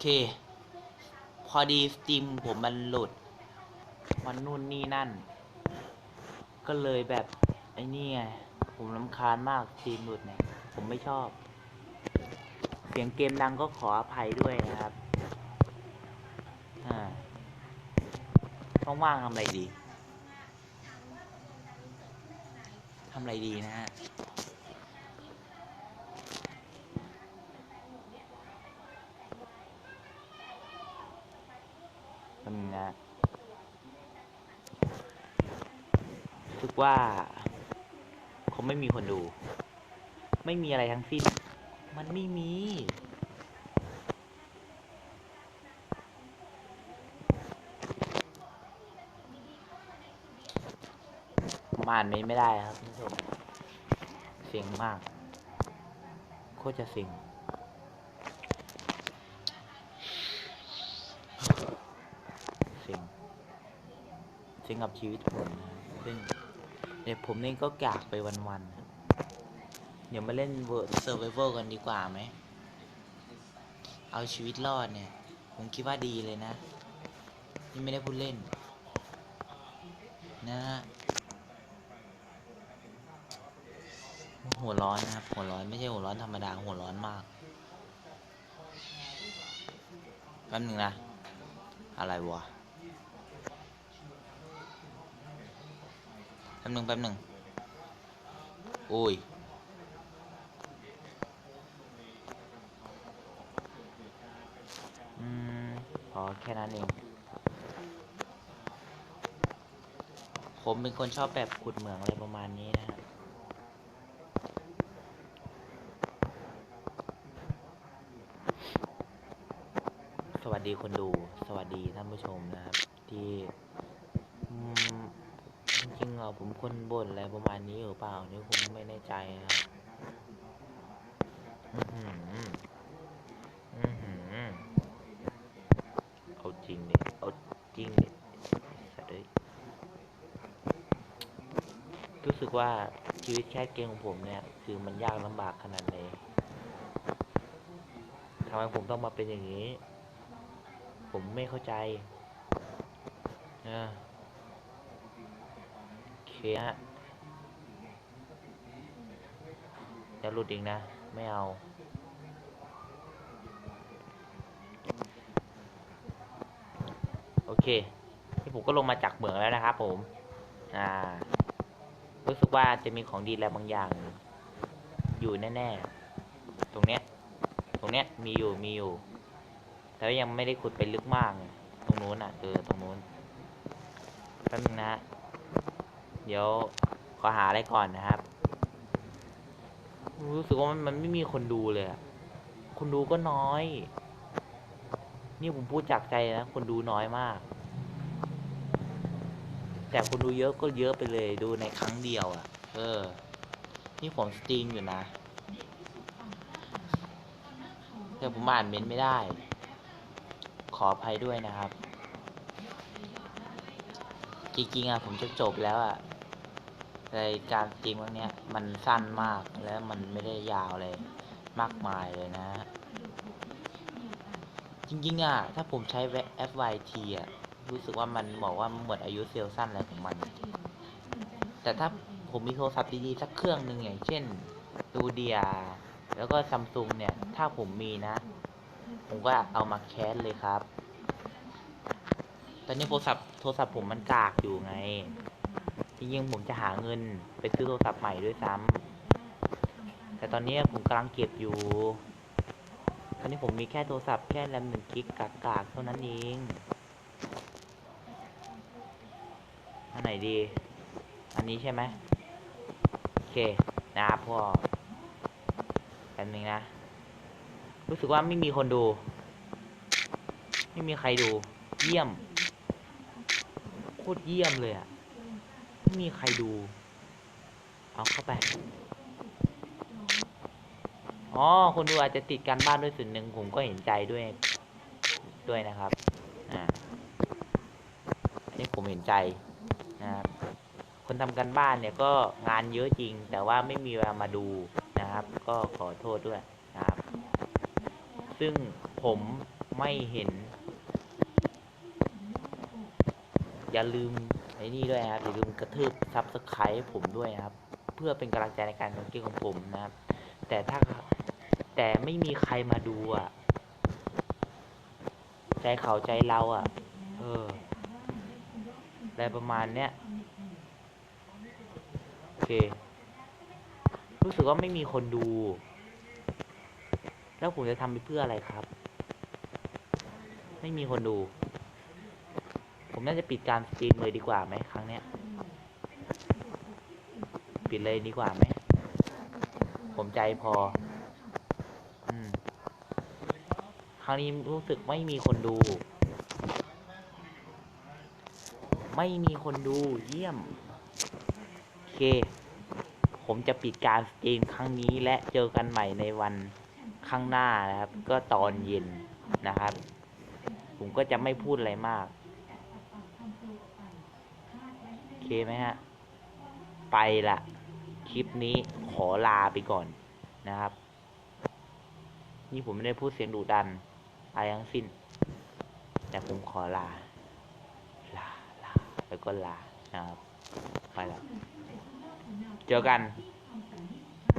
เค พอดีสตรีมผมมันหลุด มันนู่นนี่นั่น ก็เลยแบบ ไอ้นี่ไง ผมรำคาญมากสตรีมหลุดเนี่ย ผมไม่ชอบ เสียงเกมดังก็ขออภัยด้วยนะครับ อ่าว่างๆทำอะไรดีทำอะไรดีนะฮะ ทำนะรู้ สึกว่า คงไม่มีคนดู ไม่มีอะไรทั้งสิ้น มันไม่มีผมอ่านเมนต์ไม่ได้ครับคุณผู้ชมเสียงมาก โคตรจะเสียงเซ็งเซ็งกับชีวิตผมนะซึ่ง ดี๋ยวผมนี่นก็กากไปวันๆ เดี๋ยวมาเล่นเวิร์ดเซอร์ไวเวอร์กันดีกว่าไหม เอาชีวิตรอดเนี่ย ผมคิดว่าดีเลยนะ นี่ไม่ได้พูดเล่น นะฮะหัวร้อนนะครับ หัวร้อนไม่ใช่หัวร้อนธรรมดา หัวร้อนมากแป๊บหนึงนะ อะไรวะ ป๊บหนึ่งแป๊บหนึ่งโอ้ยอืมพอแค่นั้นเอง ผมเป็นคนชอบแบบขุดเหมืองอะไรประมาณนี้นะสวัสดีคนดู สวัสดีท่านผู้ชมนะครับ ที่ จริงเหรอผมคนบ่นอะไรประมาณนี้หรือเปล่านี่ผมไม่แน่ใจครับอือหืออือหือเอาจริงเนี่ยเอาจริงเนี่ยสัตว์เอ้ยรู้สึกว่าชีวิตแคสเกมของผมเนี่ย คือมันยากลำบากขนาดไหนทำไมผมต้องมาเป็นอย่างนี้ ผมไม่เข้าใจนะโอ เคฮะจะหลุดอีกนะ ไม่เอา โอเคที่ผมก็ลงมาจากเหมืองแล้วนะครับผม อ่า รู้สึกว่าจะมีของดีอะไรบางอย่าง อยู่แน่ๆ ตรงเนี้ย ตรงเนี้ยมีอยู่มีอยู่ แต่ยังไม่ได้ขุดไปลึกมาก ตรงนู้นอะเออตรงนู้นแป๊บนึงนะฮะ เดี๋ยวขอหาอะไรก่อนนะครับ รู้สึกว่ามันมันไม่มีคนดูเลยคนดูก็น้อย นี่ผมพูดจากใจนะ คนดูน้อยมาก แต่คนดูเยอะก็เยอะไปเลยดูในครั้งเดียวอะ่ะ เออ นี่ผมสตรีมอยู่นะแต่ผมอ่านเมนต์ไม่ได้ ขออภัยด้วยนะครับ จริงๆอะผมจะจบแล้วอะ ในการสตรีมครั้งเนี้ยมันสั้นมากแล้วมันไม่ได้ยาวเลยมากมายเลยนะ จริงๆอะ ถ้าผมใช้ FYT อะ รู้สึกว่ามันบอกว่าหมดอายุเซลล์สั้นอะไรของมัน แต่ถ้าผมมีโทรศัพท์ดีๆ สักเครื่องหนึ่งอย่างเช่นดูเดียแล้วก็ซัมซุงเนี่ย ถ้าผมมีนะ ผมก็เอามาแคสเลยครับ ตอนนี้โทรศัพท์โทรศัพท์ผมมันกากอยู่ไง จริงๆผมจะหาเงินไปซื้อโทรศัพท์ใหม่ด้วยซ้ำแต่ตอนนี้ผมกำลังเก็บอยู่ ตอนนี้ผมมีแค่โทรศัพท์แค่แรมหนึ่งกิกกากๆเท่านั้นเองอันไหนดี อันนี้ใช่ไหมโอเคนะครับพ่อแป๊บนึงนะ รู้สึกว่าไม่มีคนดู ไม่มีใครดู เยี่ยม โคตรเยี่ยมเลยอะ ไม่มีใครดู เอาเข้าไป อ๋อ คนดูอาจจะติดการบ้านด้วยส่วนหนึ่งผมก็เห็นใจด้วย ด้วยนะครับ อ่า อันนี้ผมเห็นใจนะครับ คนทำการบ้านเนี่ยก็งานเยอะจริง แต่ว่าไม่มีเวลามาดูนะครับ ก็ขอโทษด้วยนะครับ ซึ่งผมไม่เห็น อย่าลืม ไอ้นี่ด้วยครับอย่าลืมกระทืบซับสไครต์ผมด้วยครับ เพื่อเป็นกำลังใจในการทำคลิปของผมนะครับ แต่ถ้าแต่ไม่มีใครมาดูอะ ใจเขาใจเราอะ เอออะไรประมาณเนี้ยโอเค รู้สึกว่าไม่มีคนดู แล้วผมจะทำไปเพื่ออะไรครับ ไม่มีคนดู ผมน่าจะปิดการสตรีมเลยดีกว่าไหมครั้งเนี้ย ปิดเลยดีกว่าไหม ผมใจพอ อืม ครั้งนี้รู้สึกไม่มีคนดู ไม่มีคนดูเยี่ยม โอเค ผมจะปิดการสตรีมครั้งนี้และเจอกันใหม่ในวันข้างหน้านะครับ ก็ตอนเย็นนะครับ ผมก็จะไม่พูดอะไรมาก โอ เคไหมฮะ ไปละคลิปนี้ขอลาไปก่อนนะครับ นี่ผมไม่ได้พูดเสียงดุดัน อะไรทั้งสิ้น แต่ผมขอลา ลา ลา แล้วก็ลานะครับ ไปละเจอกัน